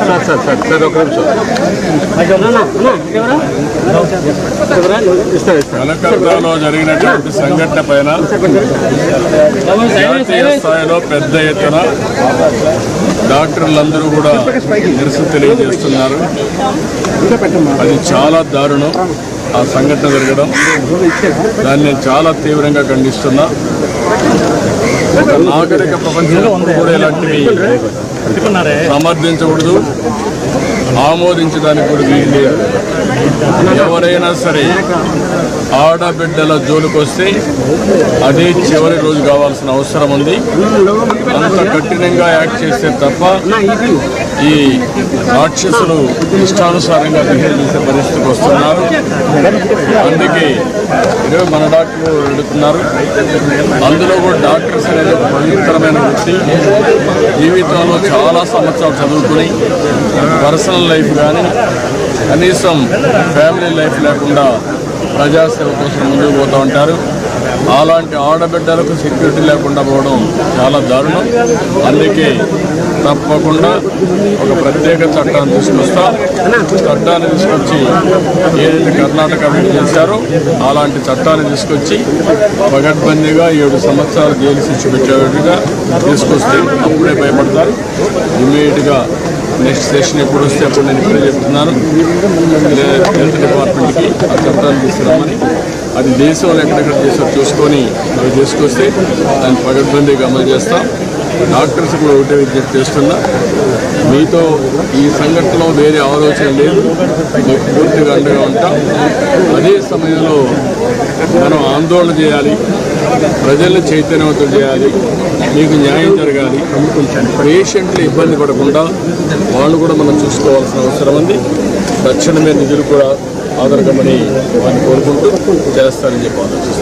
Sir sir sir sir ఒక నిమిషం ఇస్తాను ఇస్తాను కలకత్తాలో జరిగినటువంటి సంఘటన పైన జాతీయ స్థాయిలో పెద్ద ఎత్తున డాక్టర్లందరూ కూడా నిరసన తెలియజేస్తున్నారు. అది చాలా దారుణం. ఆ సంఘటన జరగడం. దాన్ని నేను చాలా తీవ్రంగా ఖండిస్తున్నా. నాగరిక ప్రపంచంలో కూడా ఇలాంటివి సమర్థించకూడదు ఆమోదించడానికి కూడా వీలు ఎవరైనా సరే ఆడబిడ్డల జోలికొస్తే అదే చివరి రోజు కావాల్సిన అవసరం ఉంది. అంత కఠినంగా యాక్ట్ చేస్తే తప్ప ఈ రాక్షసులు ఇష్టానుసారంగా బిహేవ్ చేసే పరిస్థితికి వస్తున్నారు. అందుకే ఇరవై మన డాక్టర్లు వెళుతున్నారు. అందులో కూడా డాక్టర్స్ అనేది ఒక పవిత్రమైన వృత్తి. జీవితంలో చాలా సంవత్సరాలు చదువుకుని పర్సనల్ లైఫ్ కానీ కనీసం ఫ్యామిలీ లైఫ్ లేకుండా ప్రజాసేవ కోసం ముందుకు పోతూ ఉంటారు. అలాంటి ఆడబిడ్డలకు సెక్యూరిటీ లేకుండా పోవడం చాలా దారుణం. అందుకే తప్పకుండా ఒక ప్రత్యేక చట్టాన్ని తీసుకొస్తా. చట్టాన్ని తీసుకొచ్చి ఏదైతే కర్ణాటక వీళ్ళు చేశారో అలాంటి చట్టాన్ని తీసుకొచ్చి పగడ్బందీగా ఏడు సంవత్సరాలు జైలు శిక్ష పెట్టేట్టుగా తీసుకొస్తే అప్పుడే భయపడతారు. ఇమీడియట్గా నెక్స్ట్ సెషన్ ఎప్పుడు వస్తే అప్పుడు నేను ఇప్పుడే చెప్తున్నాను. హెల్త్ డిపార్ట్మెంట్కి ఆ చట్టాన్ని తీసుకురామని అది దేశంలో ఎక్కడెక్కడ చేసారు చూసుకొని అవి తీసుకొస్తే దాన్ని పగడ్బందీగా అమలు చేస్తాం. డాక్టర్స్ కూడా ఒకటే విజ్ఞప్తి చేస్తున్నా. మీతో ఈ సంఘటనలో వేరే ఆలోచన లేదు. మీకు పూర్తిగా అండగా ఉంటాం. అదే సమయంలో మనం ఆందోళన చేయాలి. ప్రజల్ని చైతన్యవంతం చేయాలి. మీకు న్యాయం జరగాలి. పేషెంట్లు ఇబ్బంది పడకుండా వాళ్ళు కూడా మనం చూసుకోవాల్సిన అవసరం ఉంది. తక్షణమే నిధులు కూడా ఆదరకమని వారిని కోరుకుంటూ చేస్తారని చెప్పి ఆలోచిస్తున్నాను.